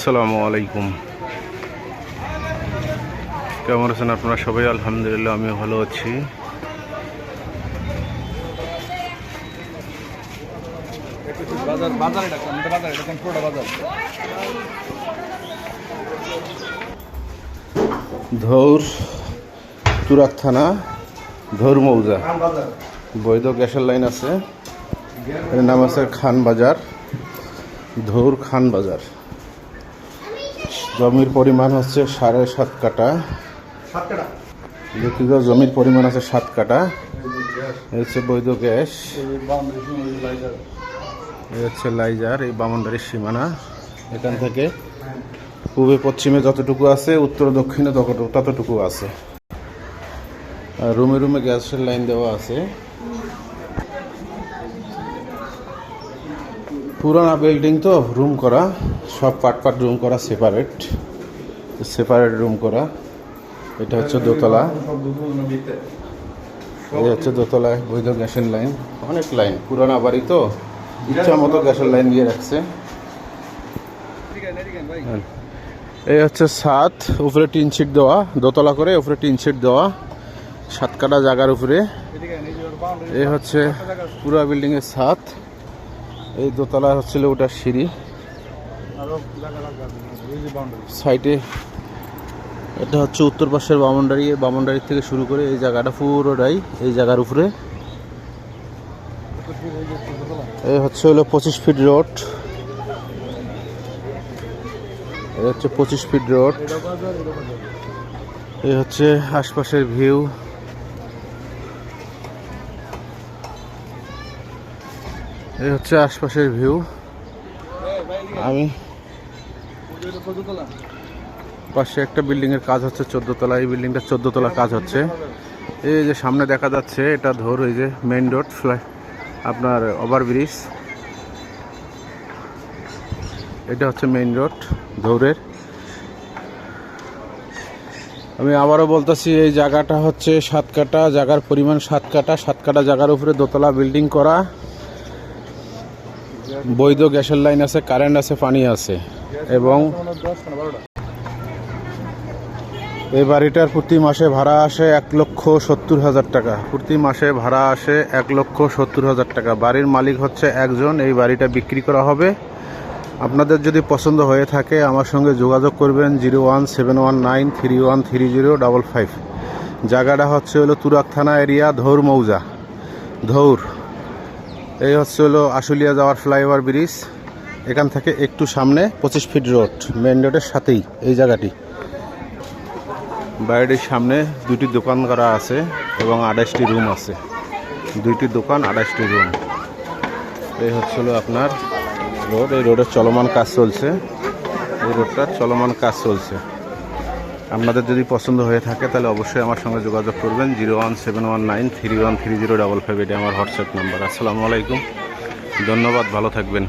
আসসালামু আলাইকুম। কেমন আছেন আপনারা সবাই? আলহামদুলিল্লাহ আমি ভালো আছি। ধৌর তুরাক থানা ধৌর মৌজা। বৈধ গ্যাসের লাইন আছে। এর নাম আছে খান বাজার ধৌর খান বাজার। জমির পরিমাণ হচ্ছে সাড়ে সাত কাটা লিখিত জমির পরিমাণ আছে সাত কাটা হচ্ছে বৈধ গ্যাস। এই হচ্ছে লাইজার এই বামনবাড়ির সীমানা। এখান থেকে পূবে পশ্চিমে যতটুকু আছে উত্তর দক্ষিণে ততটুকু আছে। আর রুমে রুমে গ্যাসের লাইন দেওয়া আছে। পুরানা বিল্ডিং তো রুম করা, সব পাট পাট রুম করা সেপারেট সেপারেট রুম করা। এটা হচ্ছে দোতলা। এই হচ্ছে দোতলায় বৈধ গ্যাসের লাইন অনেক লাইন পুরানা বাড়ি তো, ইচ্ছা মতো গ্যাসের লাইন দিয়ে রাখছে। এই হচ্ছে সাত উপরে টিন শিট দেওয়া, দোতলা করে উপরে টিন শিট দেওয়া সাত কাটা জায়গার উপরে। এই হচ্ছে পুরা বিল্ডিং এর ছাদ। এই দোতলা হচ্ছিল ওটা সিঁড়ি। সাইডে এটা হচ্ছে উত্তর পাশের বামনডারি এই বামনডারি থেকে শুরু করে এই জায়গাটা পুরোটাই এই জায়গার উপরে। এই হচ্ছে হলো পঁচিশ ফিট রোড। এই হচ্ছে পঁচিশ ফিট রোড। এই হচ্ছে আশপাশের ভিউ। এই হচ্ছে আশপাশের ভিউ। আমি পাশে একটা বিল্ডিং এর কাজ হচ্ছে তলা এই বিল্ডিংটা তলা কাজ হচ্ছে। এই যে সামনে দেখা যাচ্ছে, এটা ধর, এই যে মেইন রোড ফ্লাই আপনার ওভারব্রিজ এটা হচ্ছে মেইন রোড ধৌরের। আমি আবারও বলতেছি, এই জায়গাটা হচ্ছে সাত কাটা জায়গার পরিমাণ সাত কাটা সাত কাটা জায়গার উপরে দোতলা বিল্ডিং করা। বৈধ গ্যাসের লাইন আছে, কারেন্ট আছে, পানি আছে। এবং এই বাড়িটার প্রতি মাসে ভাড়া আসে এক লক্ষ সত্তর হাজার টাকা। প্রতি মাসে ভাড়া আসে এক লক্ষ সত্তর হাজার টাকা। বাড়ির মালিক হচ্ছে একজন, এই বাড়িটা বিক্রি করা হবে। আপনাদের যদি পছন্দ হয়ে থাকে, আমার সঙ্গে যোগাযোগ করবেন zero one seven one nine three one three zero double five. জায়গাটা হচ্ছে হলো তুরাক থানা এরিয়া, ধৌর মৌজা। ধৌর। এই হচ্ছে হলো আশুলিয়া যাওয়ার ফ্লাইওভার ব্রিজ। এখান থেকে একটু সামনে পঁচিশ ফিট রোড মেন রোডের সাথেই এই জায়গাটি। বাড়িটির সামনে দুটি দোকান করা আছে এবং আঠাশটি রুম আছে। দুইটি দোকান আঠাশটি রুম। এই হচ্ছিল আপনার রোড এই রোডের চলমান কাজ চলছে। এই রোডটার চলমান কাজ চলছে। আপনাদের যদি পছন্দ হয়ে থাকে, তাহলে অবশ্যই আমার সঙ্গে যোগাযোগ করবেন, zero one seven one nine three one three zero double five, এটি আমার হোয়াটসঅ্যাপ নাম্বার। আসসালামু আলাইকুম। ধন্যবাদ, ভালো থাকবেন।